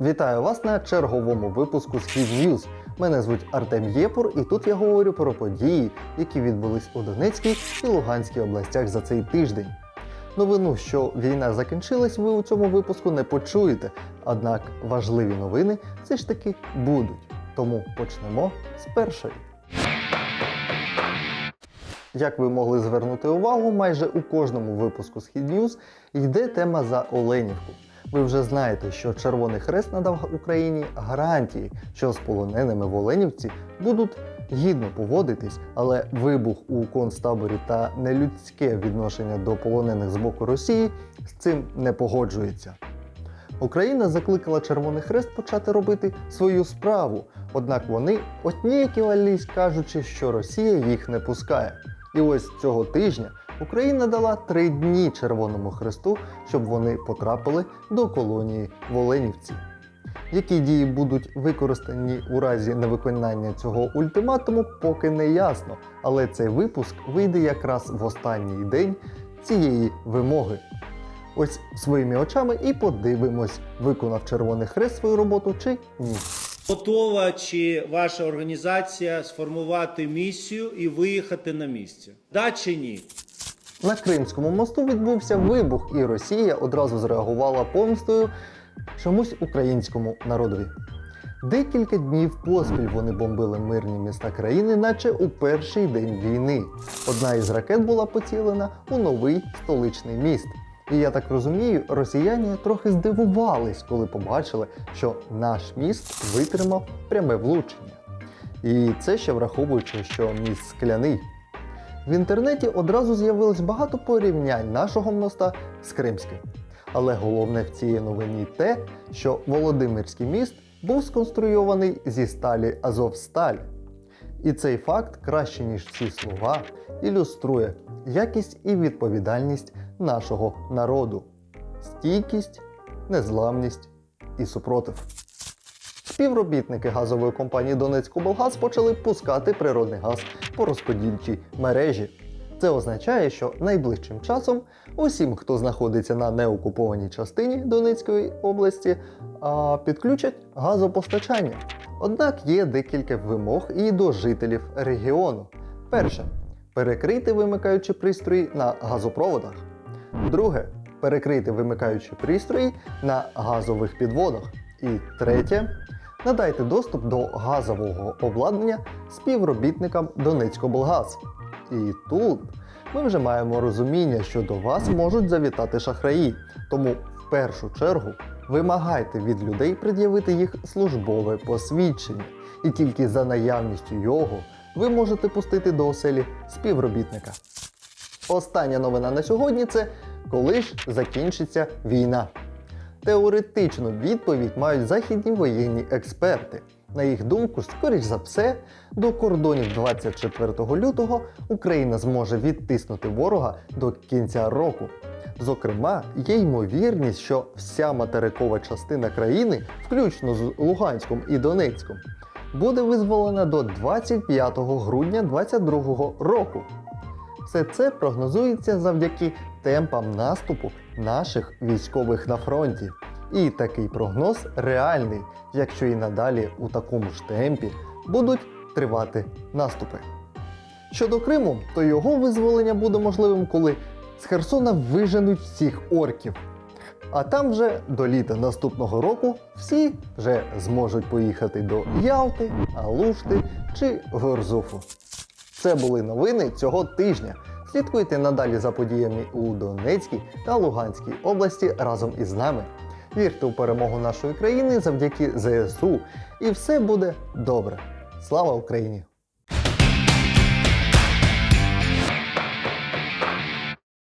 Вітаю вас на черговому випуску Схід News. Мене звуть Артем Єпур, і тут я говорю про події, які відбулись у Донецькій і Луганській областях за цей тиждень. Новину, що війна закінчилась, ви у цьому випуску не почуєте. Однак важливі новини все ж таки будуть. Тому почнемо з першої. Як ви могли звернути увагу, майже у кожному випуску Схід News йде тема за Оленівку. Ви вже знаєте, що Червоний Хрест надав Україні гарантії, що з полоненими в Оленівці будуть гідно поводитись, але вибух у концтаборі та нелюдське відношення до полонених з боку Росії з цим не погоджується. Україна закликала Червоний Хрест почати робити свою справу, однак вони отніяківались, кажучи, що Росія їх не пускає. І ось цього тижня Україна дала три дні Червоному Хресту, щоб вони потрапили до колонії в Оленівці. Які дії будуть використані у разі невиконання цього ультиматуму, поки не ясно. Але цей випуск вийде якраз в останній день цієї вимоги. Ось своїми очами і подивимось, виконав Червоний Хрест свою роботу чи ні. Готова чи ваша організація сформувати місію і виїхати на місце? Да чи ні? На Кримському мосту відбувся вибух, і Росія одразу зреагувала помстою чомусь українському народові. Декілька днів поспіль вони бомбили мирні міста країни, наче у перший день війни. Одна із ракет була поцілена у новий столичний міст. І я так розумію, росіяни трохи здивувались, коли побачили, що наш міст витримав пряме влучення. І це ще враховуючи, що міст скляний. В інтернеті одразу з'явилось багато порівнянь нашого моста з Кримським. Але головне в цій новині те, що Володимирський міст був сконструйований зі сталі Азовсталь. І цей факт краще, ніж всі слова, ілюструє якість і відповідальність нашого народу, стійкість, незламність і супротив. Співробітники газової компанії Донецькоблгаз почали пускати природний газ по розподільчій мережі. Це означає, що найближчим часом усім, хто знаходиться на неокупованій частині Донецької області, підключать газопостачання. Однак є декілька вимог і до жителів регіону. Перше перекрити вимикаючі пристрої на газопроводах. Друге перекрити вимикаючі пристрої на газових підводах. І третє надайте доступ до газового обладнання співробітникам Донецькоблгаз. І тут ми вже маємо розуміння, що до вас можуть завітати шахраї. Тому в першу чергу вимагайте від людей пред'явити їх службове посвідчення. І тільки за наявністю його ви можете пустити до оселі співробітника. Остання новина на сьогодні це коли ж закінчиться війна. Теоретичну відповідь мають західні воєнні експерти. На їх думку, скоріш за все, до кордонів 24 лютого Україна зможе відтиснути ворога до кінця року. Зокрема, є ймовірність, що вся материкова частина країни, включно з Луганськом і Донецьком, буде визволена до 25 грудня 2022 року. Все це прогнозується завдяки темпам наступу наших військових на фронті. І такий прогноз реальний, якщо і надалі у такому ж темпі будуть тривати наступи. Щодо Криму, то його визволення буде можливим, коли з Херсона виженуть всіх орків. А там вже до літа наступного року всі вже зможуть поїхати до Ялти, Алушти чи Горзуфу. Це були новини цього тижня. Слідкуйте надалі за подіями у Донецькій та Луганській області разом із нами. Вірте у перемогу нашої країни завдяки ЗСУ, і все буде добре. Слава Україні!